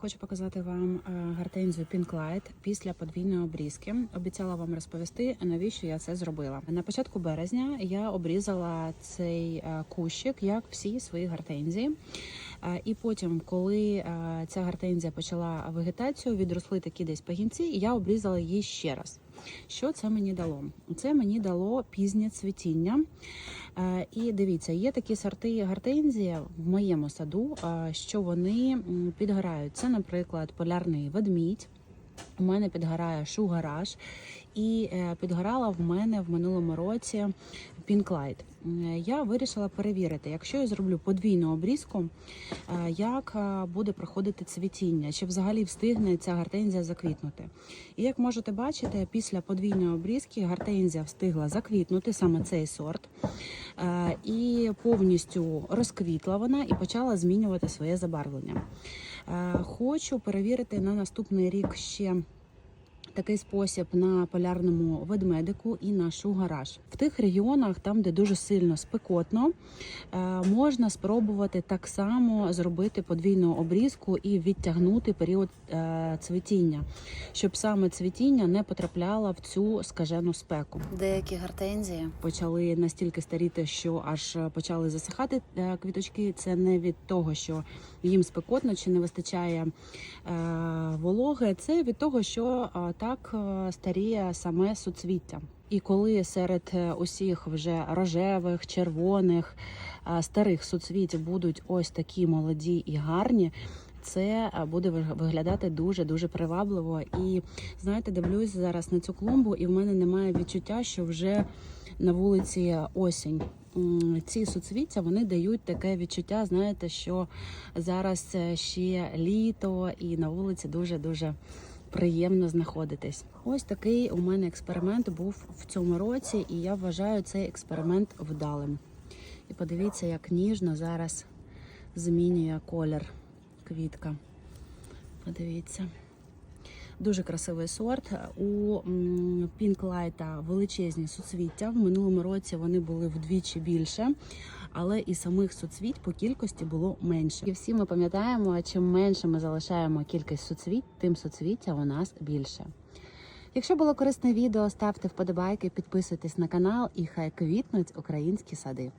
Хочу показати вам гартензію гортензію Pink Light після подвійної обрізки. Обіцяла вам розповісти, навіщо я це зробила. На початку березня я обрізала цей е, кущик, як всі свої гортензії. Е, І потім, коли е, ця гортензія почала вегетацію, відросли такі десь пагінці, я обрізала її ще раз. Що це мені дало? Це мені дало пізнє цвітіння. Е, І дивіться, є такі сорти гортензія в моєму саду, е, що вони підгорають. Це, наприклад, полярний ведмідь. У мене підгорає шугараж, і е, підгорала в мене в минулому році пінклайт. Я вирішила перевірити, якщо я зроблю подвійну обрізку, е, як е, буде проходити цвітіння, чи взагалі встигне ця гортензія заквітнути. І як можете бачити, після подвійної обрізки гортензія встигла заквітнути саме цей сорт, е, і повністю розквітла вона і почала змінювати своє забарвлення. Е, Хочу перевірити на наступний рік ще. Такий спосіб на полярному ведмедику і на шугараж. В тих регіонах, там де дуже сильно спекотно, е, можна спробувати так само зробити подвійну обрізку і відтягнути період е, цвітіння, щоб саме цвітіння не потрапляло в цю скажену спеку. Деякі гортензії почали настільки старіти, що аж почали засихати е, квіточки. Це не від того, що їм спекотно чи не вистачає вологи. Це від того, що е, так е, старіє саме суцвіття. І коли серед е, усіх вже рожевих, червоних, е, старих суцвіть будуть ось такі молоді і гарні. Це буде виглядати дуже дуже привабливо. І знаєте, дивлюсь зараз на цю клумбу, і в мене немає відчуття, що вже на вулиці осінь. Ці суцвіття вони дають таке відчуття, знаєте, що зараз ще літо, і на вулиці дуже дуже приємно знаходитись. Ось такий у мене експеримент був в цьому році, і я вважаю цей експеримент вдалим. І подивіться, як ніжно зараз змінює колір квітка. Подивіться. Дуже красивий сорт. У Пінклайта величезні суцвіття. В минулому році вони були вдвічі більше, але і самих суцвіть по кількості було менше. І всі ми пам'ятаємо, чим менше ми залишаємо кількість соцвіт, тим суцвіття у нас більше. Якщо було корисне відео, ставте вподобайки, підписуйтесь на канал і хай квітнуть українські сади.